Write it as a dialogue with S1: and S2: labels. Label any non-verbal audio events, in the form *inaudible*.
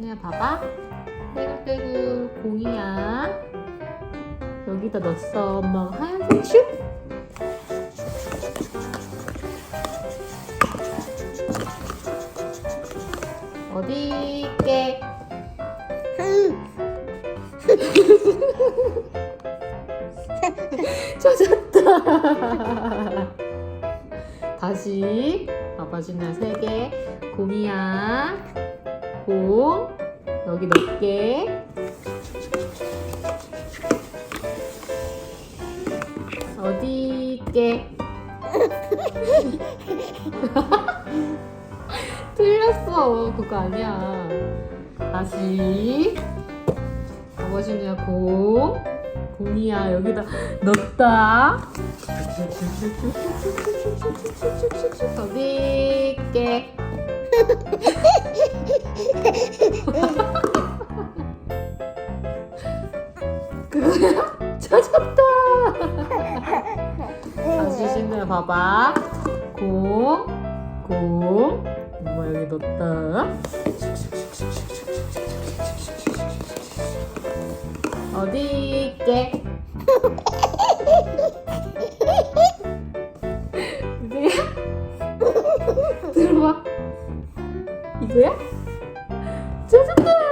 S1: 그냥 봐봐. 떼굴떼굴 공이야. 여기다 넣었어. 엄마가 하얀색 슈. 어디 있게? *laughs* 찾았다. 다시 아빠 신나 세 개. 공이야. 공 여기 넣게. 어디 있게? *laughs* 틀렸어. 그거 아니야. 다시. 아버지냐 공. 공이야 여기다 넣었다. *laughs* 어디 있게? *laughs* 그거야? *laughs* 찾았다. 다시 신을 봐봐. 공, 공. 엄마 여기 넣었다. 어디 있게? *laughs* 이거야? 들어봐. 이거야? 찾았다.